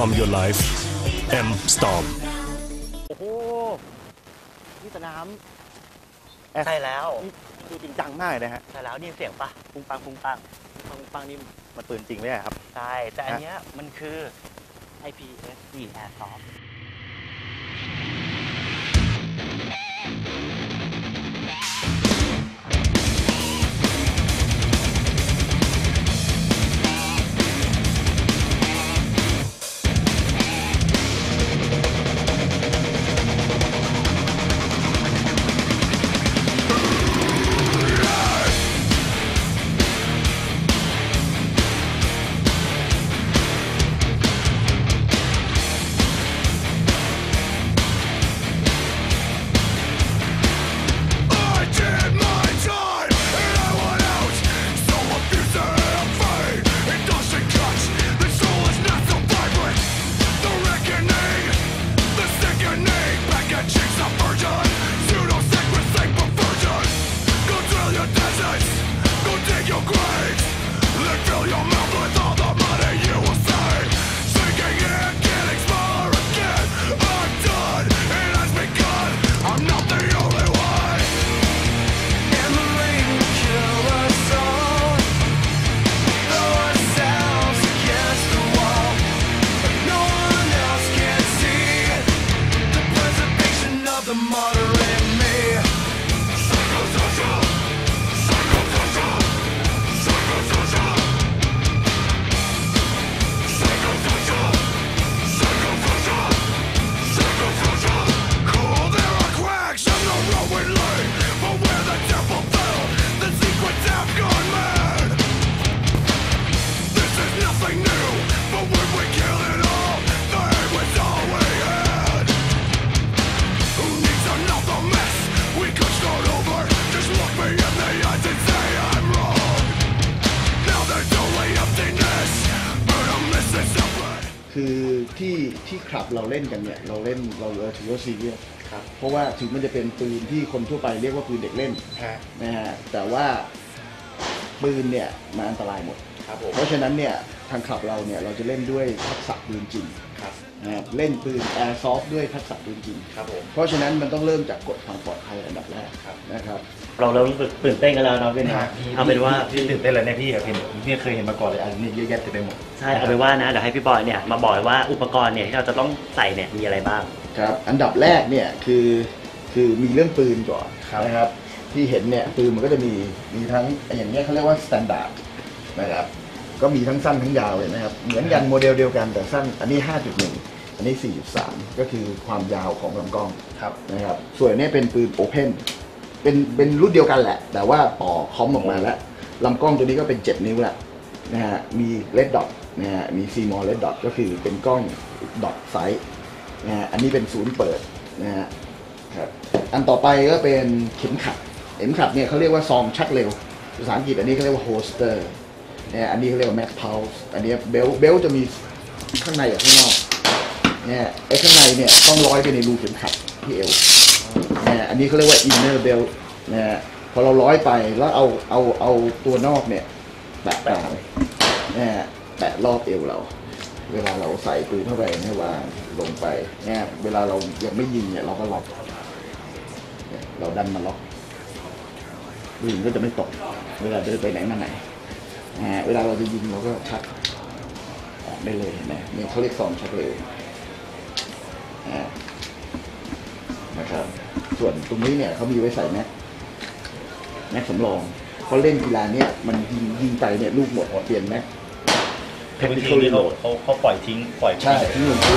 Storm Your Life M Storm โอ้โหนี่สนามใช่แล้วนี่ดูจริงจังมากเลยนะฮะ ใช่แล้วได้ยินเสียงปะปุ้งปังปุ้งปังปังปังนี่มันปืนจริงไหมอะครับ ใช่แต่อันเนี้ยมันคือ IPSC Airsoft เราเล่นกันเนี่ยเราเล่นเราเราถือว่าซีเรียสครับเพราะว่าถึงมันจะเป็นปืนที่คนทั่วไปเรียกว่าปืนเด็กเล่นนะฮะแต่ว่าปืนเนี่ยมันอันตรายหมด ครับผมเพราะฉะนั้นเนี่ยทางคลับเราเนี่ยเราจะเล่นด้วยทักษะปืนจริง ครับนะฮะเล่นปืนแอร์ซอฟด้วยทักษะปืนจริง ครับผม เพราะฉะนั้นมันต้องเริ่มจากกฎความปลอดภัยอันดับแรกครับ นะครับ เราเริ่มตื่นเต้นกันแล้วเนาะพี่นะเอาเป็นว่าพี่ตื่นเต้นเลยเนี่ยพี่เห็นพี่เคยเห็นมาก่อนเลยอันนี้เยอะแยะเต็มไปหมดใช่เอาเป็นว่านะเดี๋ยวให้พี่บอยเนี่ยมาบอกเลยว่าอุปกรณ์เนี่ยที่เราจะต้องใส่เนี่ยมีอะไรบ้าง ครับ อันดับแรกเนี่ยคือคือมีเรื่องปืนก่อนครับนะครับ ที่เห็นเนี่ยปืนมันก็จะมีมีทั้งอย่างเงี้ยเขาเรียกว่าสแตนดาร์ดนะครับ ก็มีทั้งสั้นทั้งยาวเลยนะครับ เหมือนกันโมเดลเดียวกันแต่สั้นอันนี้ 5.1 อันนี้ 4.3 ก็คือความยาวของลำกล้องครับนะครับ ส่วนอันนี้เป็นปืนโอเพนเป็นเป็นรุ่นเดียวกันแหละ แต่ว่าต่อคอมออกมาแล้วลำกล้องตัวนี้ก็เป็น 7 นิ้วแล้วนะฮะมีเลดดอทนะฮะมีซีมอลเลดดอทก็คือเป็นกล้องดอทไซส์นะฮะอันนี้เป็นศูนย์เปิดนะฮะครับอันต่อไปก็เป็นเข็มขัดเข็มขัดเนี่ยเขาเรียกว่าซองชักเร็วภาษาอังกฤษอันนี้เขาเรียกว่าโฮสเตอร์ เนี่ยอันนี้เขาเรียกว่าแม็กพาวส์อันนี้เบลเบลจะมีข้างในกับข้างนอกเนี่ยไอ้ข้างในเนี่ยต้องร้อยไปในรูเข็มขัดที่เอวเนี่ยอันนี้เขาเรียกว่า inner belt นะฮะพอเราร้อยไปแล้วเอาเอาเอาตัวนอกเนี่ยแปะกลางนะฮะแปะรอบเอวเรา เวลาเราใส่ปืนเข้าไปเนี่ยวางลงไปเนี่ยเวลาเรายังไม่ยิงเนี่ยเราก็ล็อกเราดันมาล็อกปืนก็จะไม่ตก เวลาเดินไปไหนมาไหน เวลาเราจะยิงเราก็ชักออกได้เลยเห็นะเนี่ยเขาเรียกซองชักเร็วนะฮะนะครับ ส่วนตรงนี้เนี่ยเขามีไว้ใส่แม็กแม็กสำรองเพราะเล่นกีฬาเนี่ยมันยิงยิงไปเนี่ยลูกหมดเปลี่ยนแม็กเพชรทีนี่เขาเขาเขาปล่อยทิ้งปล่อยใช่ทั้งหมดคื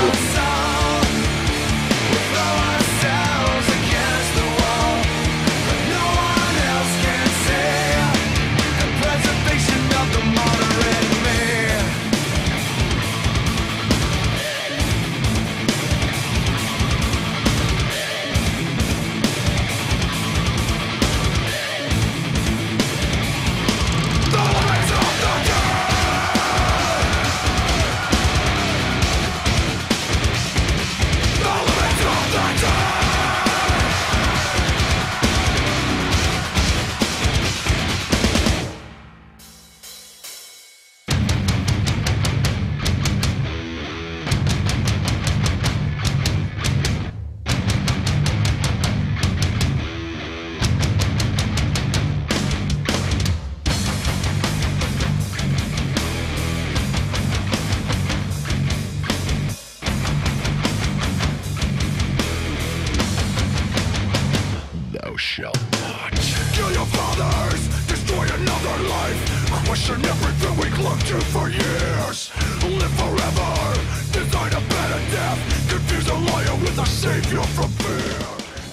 a liar with a savior from fear.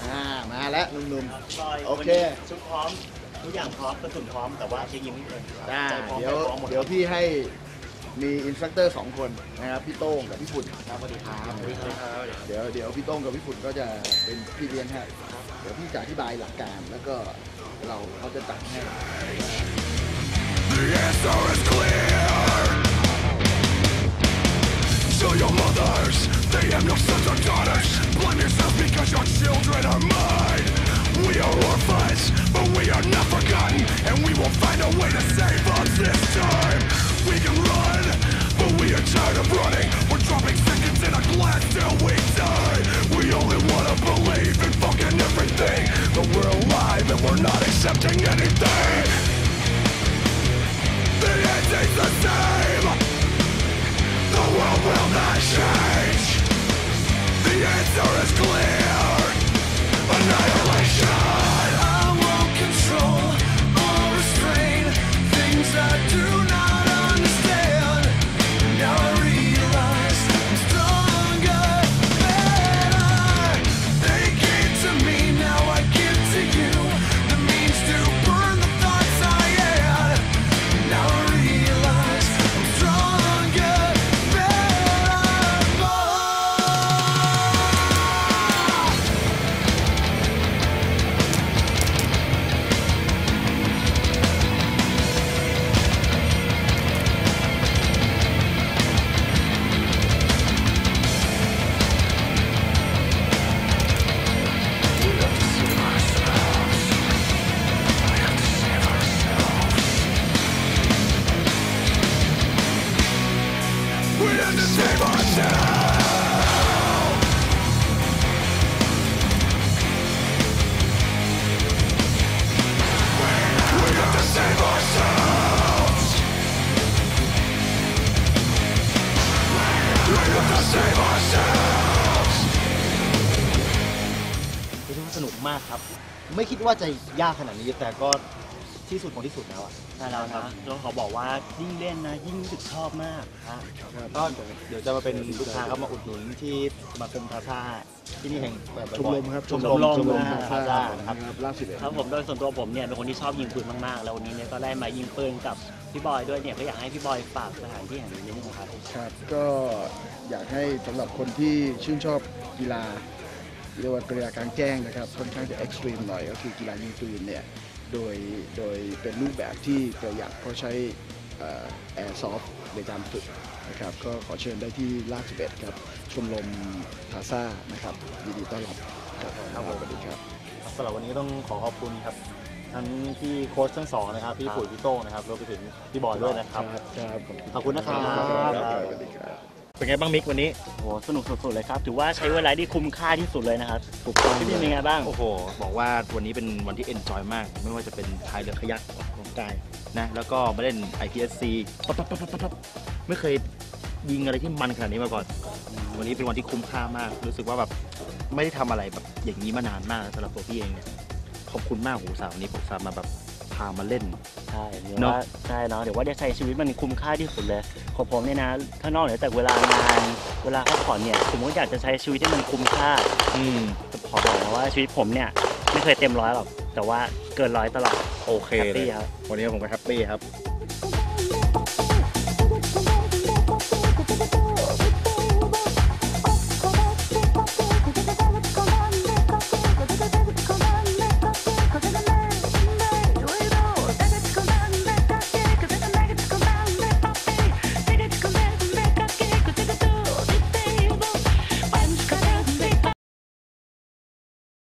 อ่ามาแล้วหนุ่มโอเคชุดพร้อม ทุกอย่างพร้อมกระสุนพร้อม แต่ว่าเช็คยิงไม่เป็นๆได้ใจพร้อมเดี๋ยวใจพร้อมหมดเดี๋ยวพี่ให้มีอินสตรัคเตอร์สองคนนะครับพี่โต้งกับพี่ฝุ่นครับสวัสดีครับเดี๋ยวเดี๋ยวพี่โต้งกับพี่ฝุ่นก็จะเป็นพี่เลี้ยงให้เดี๋ยวพี่จะอธิบายหลักการแล้วก็เราเขาจะตัดให้ The answer is clear. Show your mothers they have no sons or daughters. Blame yourself because your children are mine. มากครับ ไม่คิดว่าจะยากขนาดนี้แต่ก็ที่สุดของที่สุดแล้วอะใช่แล้วนะแล้วเขาบอกว่ายิ่งเล่นนะ ยิ่งรู้สึกชอบมากก็เดี๋ยวจะมาเป็นลูกค้าครับมาอุดหนุนที่สมาคมพาซาที่นี่แห่งเปิดบ่อยๆชมรมครับชมรมชมรมชมรมอ่าพาซานะครับล่าสุดเลยครับผมโดยส่วนตัวผมเนี่ยเป็นคนที่ชอบยิงปืนมากๆ แล้ววันนี้เนี่ยก็ได้มายิงปืนกับพี่บอยด้วยเนี่ยก็อยากให้พี่บอยฝากสถานที่แห่งนี้นิดนึงครับครับก็อยากให้สำหรับคนที่ชื่นชอบกีฬา เรียกว่ากีฬากลางแจ้งนะครับค่อนข้างจะเอ็กซ์ตรีมหน่อยก็คือกีฬายิงปืนเนี่ยโดยโดยเป็นรูปแบบที่ประหยัดเพราะใช้แอร์ซอฟในการฝึกนะครับก็ขอเชิญได้ที่ลาดสิบเอ็ดครับชมรมพาซ่านะครับยินดีต้อนรับครับสวัสดีครับสำหรับวันนี้ต้องขอขอบคุณครับทั้งพี่โค้ชทั้งสองนะครับพี่ปุ๋ยพี่โต้งนะครับรวมไปถึงพี่บอยด้วยนะครับครับขอบคุณนะครับสวัสดีครับ เป็นไงบ้างมิกวันนี้ โอ้โหสนุกสุดๆเลยครับ ถือว่าใช้เวลาที่คุ้มค่าที่สุดเลยนะครับถูกต้องพี่เป็นไงบ้าง โอ้โห บอกว่าวันนี้เป็นวันที่เอนจอยมาก ไม่ว่าจะเป็นพายเรือขยักออกกำลังกายนะ แล้วก็มาเล่น IPSC ปั๊บปั๊บปั๊บปั๊บปั๊บไม่เคยยิงอะไรที่มันขนาดนี้มาก่อน วันนี้เป็นวันที่คุ้มค่ามาก รู้สึกว่าแบบไม่ได้ทำอะไรแบบอย่างนี้มานานมากสำหรับตัวพี่เองเนี่ย ขอบคุณมากโหสาววันนี้ผมสามมาแบบพามาเล่น ใช่เดี๋ยวเนอะ ว่าใช่เนาะเดี๋ยวว่าได้ใช้ชีวิตมันคุ้มค่าที่สุดเลยของผมเนี่ยนะถ้านอกเหนือจากเวลางานเวลาพักผ่อนเนี่ยผมก็อยากจะใช้ชีวิตที่มันคุ้มค่าอืมจะขอบอกนะว่าชีวิตผมเนี่ยไม่เคยเต็มร้อยหรอกแต่ว่าเกินร้อยตลอดโอเคแฮปเลปี้ยครับวันนี้ผมก็แฮปปี้ครับ